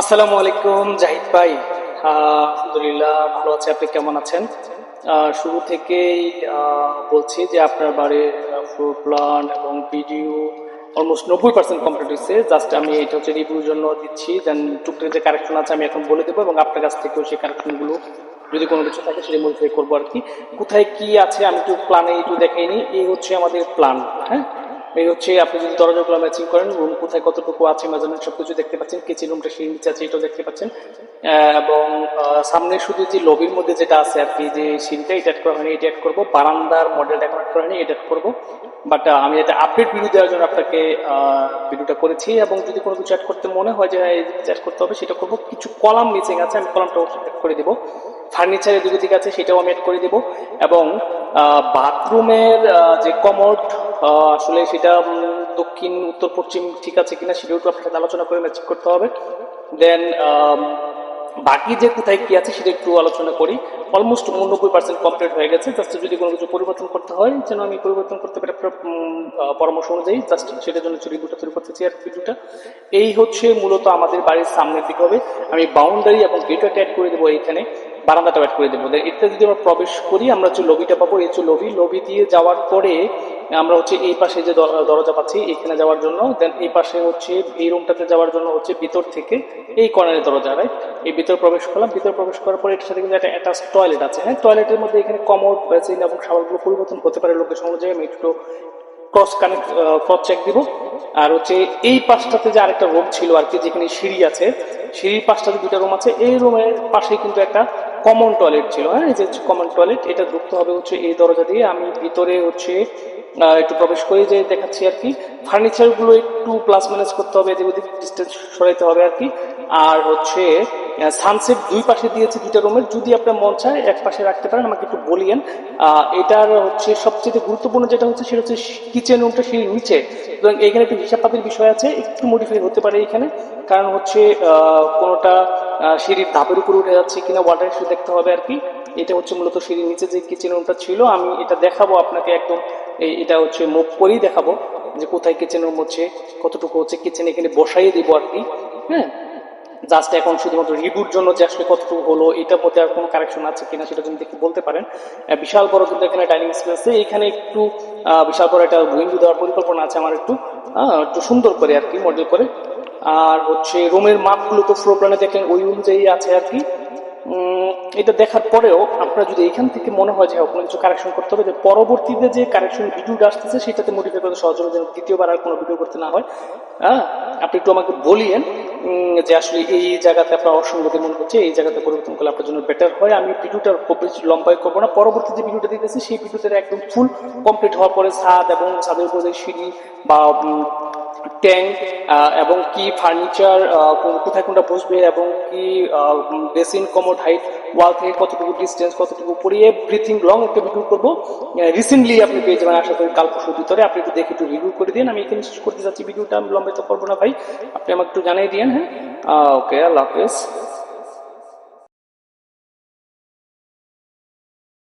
আসসালামু আলাইকুম, জাহিদ ভাই। আলহামদুলিল্লাহ, ভালো আছি। আপনি কেমন আছেন? শুরু থেকেই বলছি যে আপনার বাড়ির ফ্লোর প্ল্যান এবং ভিডিও অলমোস্ট নব্বই পার্সেন্ট কমপ্লিট হয়েছে। জাস্ট আমি এটা হচ্ছে রিভিউর জন্য দিচ্ছি। দেন টুকটাক যে কারেকশন আছে আমি এখন বলে দেবো এবং আপনার কাছ থেকেও সেই কারেকশনগুলো যদি কোনো কিছু থাকে সেটা মডিফাই করব আর কি। কোথায় কি আছে আমি একটু প্ল্যানে একটু দেখাই নিই এই হচ্ছে আমাদের প্ল্যান হ্যাঁ? এই হচ্ছে, আপনি যদি দরজাগুলো ম্যাচিং করেন, রুম কোথায় কতটুকু আছে, মেজারমেন্ট সব কিছু দেখতে পাচ্ছেন, কিচেন রুমটা সেই নিচে আছে, এটাও দেখতে পাচ্ছেন। এবং সামনে শুধু যে লবির মধ্যে যেটা আছে আর কি, যে সিনটা এটা অ্যাড করা হয়নি, এটা অ্যাড করব। বারান্দার মডেলটা অ্যাড করা হয়নি, এটা অ্যাড করব। বাট আমি এটা আপডেট ভিডিও দেওয়ার জন্য আপনাকে ভিডিওটা করেছি। এবং যদি কোনো কিছু অ্যাড করতে মনে হয় যে অ্যাড করতে হবে, সেটা করব। কিছু কলাম মিসিং আছে, আমি কলামটা অ্যাড করে দেবো। ফার্নিচারের দিকে দিকে আছে, সেটাও আমি অ্যাড করে দেবো। এবং বাথরুমের যে কমোড আসলে সেটা দক্ষিণ, উত্তর, পশ্চিম ঠিক আছে কিনা সেটাও একটু আপনার সাথে আলোচনা করে ম্যাচিং করতে হবে। দেন বাকি যে কোথায় কি আছে সেটা একটু আলোচনা করি। অলমোস্ট নব্বই পার্সেন্ট কমপ্লিট হয়ে গেছে। জাস্ট যদি কোনো কিছু পরিবর্তন করতে হয়, যেন আমি পরিবর্তন করতে পারি আপনার পরামর্শ অনুযায়ী জাস্ট সেটার জন্য রিভিউটা তৈরি করতেছি আর ভিডিওটা এই হচ্ছে মূলত আমাদের বাড়ির সামনের দিকে হবে। আমি বাউন্ডারি এবং গেটওয়ে অ্যাড করে দেবো এইখানে বারান্দাটা অ্যাড করে দেবো। এটা যদি আমরা প্রবেশ করি, আমরা যে লবিটা পাবো, এই যে লবি লবি দিয়ে যাওয়ার পরে আমরা হচ্ছে এই পাশে যে দরজা পাচ্ছি এখানে যাওয়ার জন্য দেন এই পাশে হচ্ছে এই রুমটাতে যাওয়ার জন্য হচ্ছে ভিতর থেকে এই কর্নারের দরজা রাইট এই ভিতর প্রবেশ করলাম, ভিতর প্রবেশ করার পরে এটার সাথে কিন্তু একটা অ্যাটাচ টয়লেট আছে হ্যাঁ? টয়লেটের মধ্যে এখানে কমোড বেসিন এবং শাওয়ারগুলো পরিবর্তন হতে পারে লোকেশন অনুযায়ী আমি একটু ক্রস কানেক্ট ক্রস চেক দিব। আর হচ্ছে এই পাশটাতে যে আরেকটা রুম ছিল আর কি যেখানে সিঁড়ি আছে, সিঁড়ির পাশটাতে দুটো রুম আছে, এই রুমের পাশেই কিন্তু একটা কমন টয়লেট ছিল হ্যাঁ? এই যে কমন টয়লেট এটা ঢুকতে হবে হচ্ছে এই দরজা দিয়ে। আমি ভিতরে হচ্ছে একটু প্রবেশ করে যে দেখাচ্ছি আর কি। ফার্নিচারগুলো একটু প্লাস মাইনাস করতে হবে, এদিক ওদিক ডিস্টেন্স সরাইতে হবে আর কি। আর হচ্ছে সানসেট দুই পাশে দিয়েছে দুইটা রুমের যদি আপনার মন চায়, এক পাশে রাখতে পারেন, আমাকে একটু বলিয়েন। এটার হচ্ছে সবচেয়ে গুরুত্বপূর্ণ যেটা হচ্ছে, সেটা হচ্ছে কিচেন রুমটা সেই নিচে। সুতরাং এখানে একটু হিসাবপাতির বিষয় আছে, একটু মডিফাই হতে পারে এখানে। কারণ হচ্ছে কোনোটা সিঁড়ির ধাপের উপরে উঠে যাচ্ছে কিনা ওয়াটার ইস্যু দেখতে হবে আর কি। এটা হচ্ছে মূলত সিঁড়ির নিচে যে কিচেন রুমটা ছিল, আমি এটা দেখাবো আপনাকে একদম এটা হচ্ছে মুভ করেই দেখাবো যে কোথায় কিচেন রুম হচ্ছে, কতটুকু হচ্ছে কিচেন এখানে বসাইয়ে দিব আর কি হ্যাঁ? জাস্ট এখন শুধুমাত্র রিভিউর জন্য যে আসলে কতটুকু হলো এটার মধ্যে আর কোনো কারেকশন আছে কিনা সেটা যদি দেখে বলতে পারেন। বিশাল বড় কিন্তু এখানে ডাইনিং স্পেস আছে, এখানে একটু বিশাল বড় একটা উইন্ডো দেওয়ার পরিকল্পনা আছে আমার একটু একটু সুন্দর করে আর কি মডেল করে। আর হচ্ছে রুমের মাপগুলো তো ফ্লোর প্ল্যানে দেখলেন ওই অনুযায়ী আছে আর কি। এটা দেখার পরেও আপনার যদি এখান থেকে মনে হয় যে হ্যাঁ, কোনো কিছু কারেকশন করতে হবে যে পরবর্তীতে যে কারেকশন ভিডিওটা আসতেছে সেটাতে মোটিভেট করতে সহজ হবে যেন দ্বিতীয়বার আর কোনো ভিডিও করতে না হয়। হ্যাঁ আপনি একটু আমাকে বলিয়েন যে আসলে এই জায়গাতে আপনার অসঙ্গতি মনে হচ্ছে এই জায়গাতে পরিবর্তন করলে আপনার জন্য বেটার হয়। আমি ভিডিওটা খুব বেশি লম্বাই করব না। পরবর্তী যে ভিডিওটা দিতেছি সেই ভিডিওটা একদম ফুল কমপ্লিট হওয়ার পরে ছাদ এবং ছাদের উপরে সিঁড়ি বা ট্যাঙ্ক এবং কি ফার্নিচার কোথায় কোনটা বসবে এবং কি বেসিন কমোড হাইট ওয়াল থেকে কতটুকু ডিস্টেন্স কতটুকু পড়িয়ে ব্রিথিং লং একটা ভিডিও করব। রিসেন্টলি আপনি পেয়ে যাবেন, আশা করি কাল পরশুর ভিতরে। আপনি একটু দেখে একটু রিভিউ করে দিন। আমি এখানে শেষ করতে চাচ্ছি ভিডিওটা আমি লম্বিত করব না ভাই। আপনি আমাকে একটু জানিয়ে দিন হ্যাঁ? ওকে আল্লাহ হাফেজ।